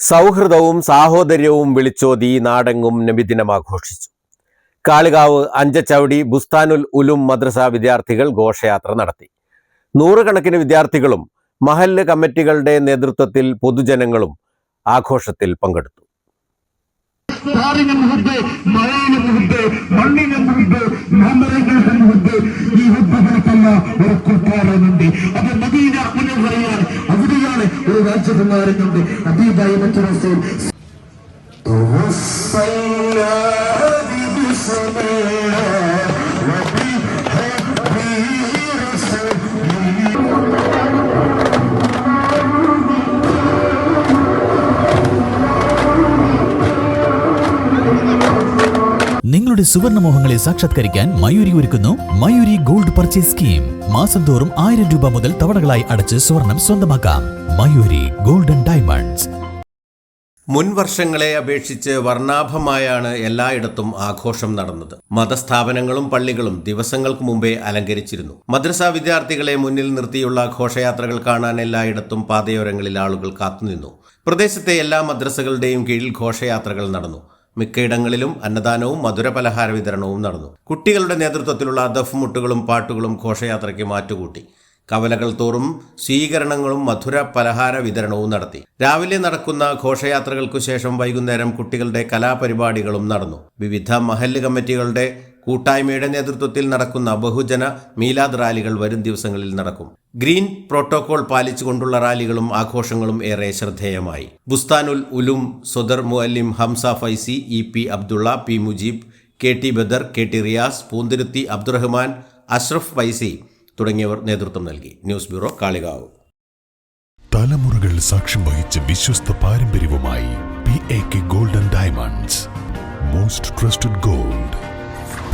സൗഹൃദവും സാഹോദര്യവും വിളിച്ചോതി നാടെങ്ങും നബിദിനം ആഘോഷിച്ചു കാളികാവ് അഞ്ചച്ചവടി ബുസ്താനുൽ ഉലും മദ്രസ വിദ്യാർത്ഥികൾ ഘോഷയാത്ര നടത്തി. നൂറുകണക്കിന് വിദ്യാർത്ഥികളും മഹല്ല് കമ്മിറ്റികളുടെ നേതൃത്വത്തിൽ പൊതുജനങ്ങളും ആഘോഷത്തിൽ പങ്കെടുത്തു. ഒരു അത് മുനവറയാണ് ഒരു രാജകുമാരനുണ്ട് അബീബായി മറ്റു നിങ്ങളുടെ സുവർണമോഹങ്ങളെ സാക്ഷാത്കരിക്കാൻ മയൂരി ഒരുക്കുന്നു മയൂരി ഗോൾഡ് പർച്ചേസ് സ്കീം. മാസം തോറും ആയിരം രൂപ മുതൽ തവണകളായി അടച്ച് സ്വർണം സ്വന്തമാക്കാം. Mayuri golden diamonds. മുൻ വർഷങ്ങളെ അപേക്ഷിച്ച് വർണാഭമായാണ് എല്ലായിടത്തും ആഘോഷം നടന്നത്. മതസ്ഥാപനങ്ങളും പള്ളികളും ദിവസങ്ങൾക്ക് മുമ്പേ അലങ്കരിച്ചിരുന്നു. മദ്രസ വിദ്യാർത്ഥികളെ മുന്നിൽ നിർത്തിയുള്ള ഘോഷയാത്രകൾ കാണാൻ എല്ലായിടത്തും പാതയോരങ്ങളിൽ ആളുകൾ കാത്തുനിന്നു. പ്രദേശത്തെ എല്ലാ മദ്രസകളുടെയും കീഴിൽ ഘോഷയാത്രകൾ നടന്നു. മിക്കയിടങ്ങളിലും അന്നദാനവും മധുര പലഹാര വിതരണവും നടന്നു. കുട്ടികളുടെ നേതൃത്വത്തിലുള്ള ദഫ്മുട്ടുകളും പാട്ടുകളും ഘോഷയാത്രയ്ക്ക് മാറ്റുകൂട്ടി. കവലകൾ തോറും സ്വീകരണങ്ങളും മധുര പലഹാര വിതരണവും നടത്തി. രാവിലെ നടക്കുന്ന ഘോഷയാത്രകൾക്കു ശേഷം വൈകുന്നേരം കുട്ടികളുടെ കലാപരിപാടികളും നടന്നു. വിവിധ മഹല്ല് കമ്മിറ്റികളുടെ കൂട്ടായ്മയുടെ നേതൃത്വത്തിൽ നടക്കുന്ന ബഹുജന മീലാദ് റാലികൾ വരും ദിവസങ്ങളിൽ നടക്കും. ഗ്രീൻ പ്രോട്ടോകോൾ പാലിച്ചുകൊണ്ടുള്ള റാലികളും ആഘോഷങ്ങളും ഏറെ ശ്രദ്ധേയമായി. ബുസ്താനുൽ ഉലും സൊദർ മുഅല്ലിം Hamza Faizi E P Abdulla P Mujeeb K T Badar K T Riyas Poonthiruthi Abdurahman Ashraf Faizi തുടങ്ങിയവർ നേതൃത്വം നൽകി. News bureau Kalikavu. തലമുറകൾ സാക്ഷ്യം വഹിച്ച വിശ്വസ്ത പാരമ്പര്യവുമായി P A K golden diamonds most trusted gold